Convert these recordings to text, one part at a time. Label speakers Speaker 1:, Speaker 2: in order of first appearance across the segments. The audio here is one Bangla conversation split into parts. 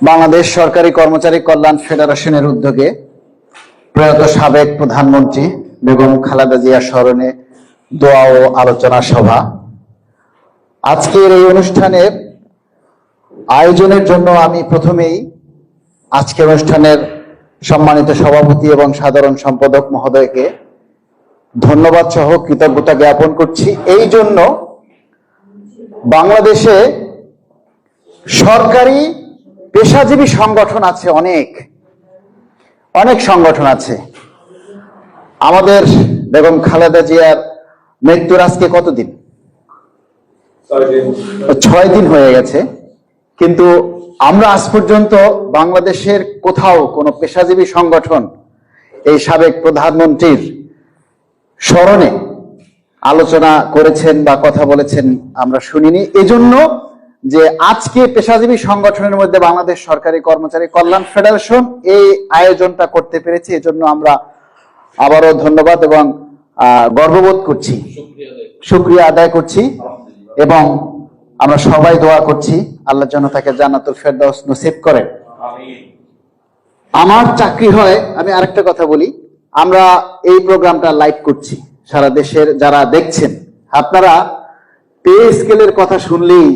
Speaker 1: বাংলাদেশ সরকারি কর্মচারী কল্যাণ ফেডারেশনের উদ্যোগে প্রয়াত সাবেক প্রধানমন্ত্রী বেগম খালেদা জিয়া স্মরণে দোয়া ও আলোচনা সভা। আজকের এই অনুষ্ঠানের আয়োজনের জন্য আমি প্রথমেই আজকের অনুষ্ঠানের সম্মানিত সভাপতি এবং সাধারণ সম্পাদক মহোদয়কে ধন্যবাদ সহ কৃতজ্ঞতা জ্ঞাপন করছি। এই জন্য বাংলাদেশে সরকারি পেশাজীবী সংগঠন আছে অনেক। অনেক সংগঠন আছে। আমাদের বেগম খালেদা জিয়ার মৃত্যুর আজকে কতদিন? ছয় দিন হয়ে গেছে। কিন্তু আমরা আজ পর্যন্ত বাংলাদেশের কোথাও কোনো পেশাজীবী সংগঠন এই সাবেক প্রধানমন্ত্রীর স্মরণে আলোচনা করেছেন বা কথা বলেছেন আমরা শুনিনি। এজন্য যে আজকে পেশাজীবী সংগঠনের মধ্যে বাংলাদেশ সরকারি কর্মচারী কল্যাণ ফেডারেশন এই আয়োজনটা করতে পেরেছে এজন্য আমরা আবারও ধন্যবাদ এবং গর্ববোধ করছি। শুক্রিয়া আদায় করছি। এবং আমরা সবাই দোয়া করছি আল্লাহ যেন তাকে জান্নাতুল ফেরদাউস নসিব করেন আমার চাকরি হয় আমি আরেকটা কথা বলি আমরা এই প্রোগ্রামটা লাইভ করছি সারা দেশের যারা দেখছেন আপনারা পে স্কেলের কথা শুনলেই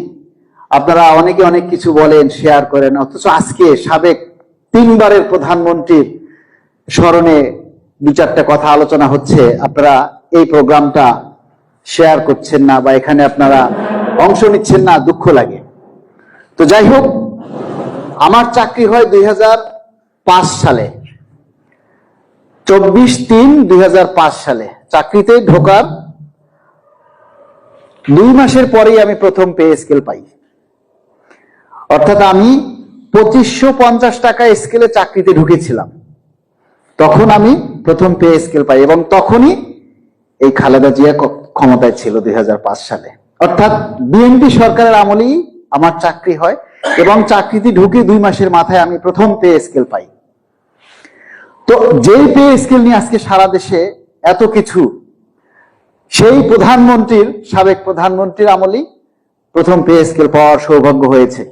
Speaker 1: আপনারা অনেকে অনেক কিছু বলেন শেয়ার করেন, অথচ আজকে সাবেক তিনবারের প্রধানমন্ত্রীর স্মরণে দু চারটা কথা আলোচনা হচ্ছে। আপনারা এই প্রোগ্রামটা শেয়ার করছেন না বা এখানে আপনারা অংশ নিচ্ছেন না, দুঃখ লাগে। তো যাই হোক, আমার চাকরি হয় দুই হাজার পাঁচ সালে। চব্বিশ তিন দুই সালে। চাকরিতে ঢোকার দুই মাসের পরেই আমি প্রথম পে স্কেল পাই। অর্থাৎ আমি পঁচিশশো পঞ্চাশ টাকা স্কেলে চাকরিতে ঢুকেছিলাম। তখন আমি প্রথম পে স্কেল পাই এবং তখনই এই খালেদা জিয়া ক্ষমতায় ছিল দুই হাজার পাঁচ সালে। অর্থাৎ বিএনপি সরকারের আমলেই আমার চাকরি হয় এবং চাকরিতে ঢুকে দুই মাসের মাথায় আমি প্রথম পে স্কেল পাই। তো যেই পে স্কেল নিয়ে আজকে সারা দেশে এত কিছু, সেই প্রধানমন্ত্রীর, সাবেক প্রধানমন্ত্রীর আমলেই প্রথম পে স্কেল পাওয়ার সৌভাগ্য হয়েছে।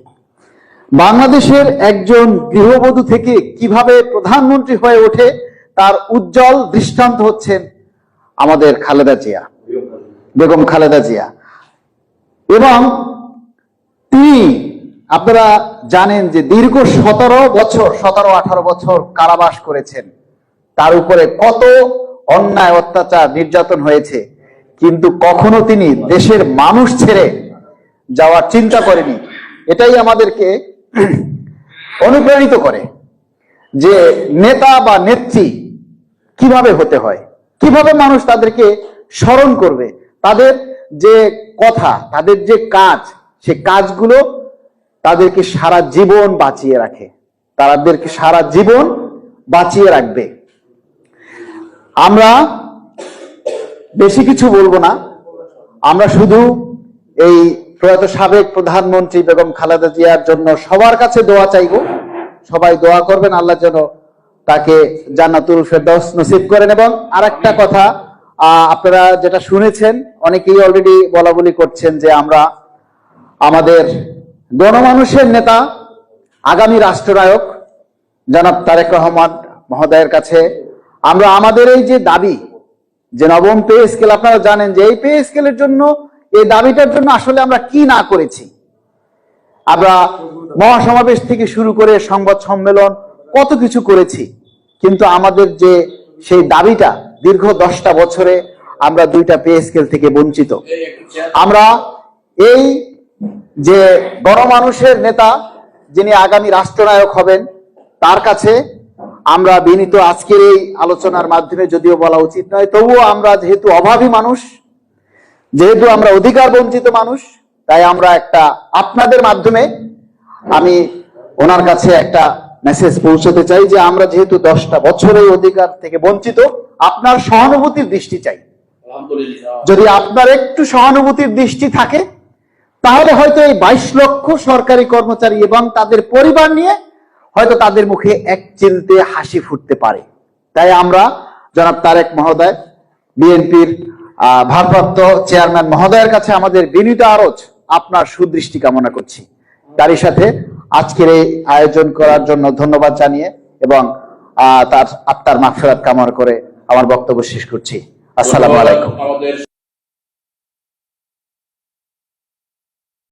Speaker 1: বাংলাদেশের একজন গৃহবধূ থেকে কীভাবে প্রধানমন্ত্রী হয়ে ওঠে, তার উজ্জ্বল দৃষ্টান্ত হচ্ছেন আমাদের খালেদা জিয়া। বেগম খালেদা জিয়া। এবং তিনি, আপনারা জানেন যে দীর্ঘ সতেরো বছর, সতেরো, আঠারো বছর কারাবাস করেছেন। তার উপরে কত অন্যায়, অত্যাচার, নির্যাতন হয়েছে। কিন্তু কখনো তিনি দেশের মানুষ ছেড়ে যাওয়ার চিন্তা করেনি। এটাই আমাদেরকে অনুপ্রাণিত করে যে নেতা বা নেত্রী কীভাবে হতে হয়, কীভাবে মানুষ তাদেরকে স্মরণ করবে, তাদের যে কথা, তাদের যে কাজ, সে কাজগুলো তাদেরকে সারা জীবন বাঁচিয়ে রাখে। তাদেরকে সারা জীবন বাঁচিয়ে রাখবে। আমরা বেশি কিছু বলব না। আমরা শুধু এই প্রয়াত সাবেক প্রধানমন্ত্রী বেগম খালেদা জিয়ার জন্য সবার কাছে দোয়া চাইব। সবাই দোয়া করবেন, আল্লাহ যেন তাকে জান্নাতুল ফেরদৌস নসিব করেন। এবং আরেকটা কথা আপনারা যেটা শুনেছেন, অনেকেই অলরেডি বলা বলি করছেন যে আমরা আমাদের গণমানুষের নেতা, আগামী রাষ্ট্রনায়ক জনাব তারেক রহমান মহোদয়ের কাছে আমরা আমাদের এই যে দাবি যে নবম পে স্কেল, আপনারা জানেন যে এই পে স্কেলের জন্য এই দাবিটার জন্য আসলে আমরা কি না করেছি? আমরা মহাসমাবেশ থেকে শুরু করে সংবাদ সম্মেলন, কত কিছু করেছি। কিন্তু আমাদের যে সেই দাবিটা, দীর্ঘ দশটা বছরে আমরা দুইটা পে স্কেল থেকে বঞ্চিত। আমরা এই যে গণমানুষের নেতা, যিনি আগামী রাষ্ট্রনায়ক হবেন, তার কাছে আমরা বিনীত আজকের এই আলোচনার মাধ্যমে যদিও বলা উচিত নয়, তবুও আমরা যেহেতু অভাবী মানুষ যেহেতু আমরা অধিকার বঞ্চিত মানুষ তাই আমরা একটা আপনাদের মাধ্যমে আমি ওনার কাছে একটা মেসেজ পৌঁছতে চাই যে আমরা যেহেতু দশটা বছরের অধিকার থেকে বঞ্চিত আপনার সহানুভূতির দৃষ্টি চাই। যদি আপনার একটু সহানুভূতির দৃষ্টি থাকে তাহলে হয়তো এই বাইশ লক্ষ সরকারি কর্মচারী এবং তাদের পরিবার নিয়ে হয়তো তাদের মুখে এক চিলতে হাসি ফুটতে পারে। তাই আমরা জনাব তারেক মহোদয় বিএনপির ভারপ্রাপ্ত চেয়ারম্যান মহোদয়ের কাছে আমাদের বিনীত আরজ আপনার সুদৃষ্টি কামনা করছি। তারই সাথে আজকের এই আয়োজন করার জন্য ধন্যবাদ জানিয়ে এবং তার আত্মার মাফেরাত কামনা করে আমার বক্তব্য শেষ করছি। আসসালামু আলাইকুম।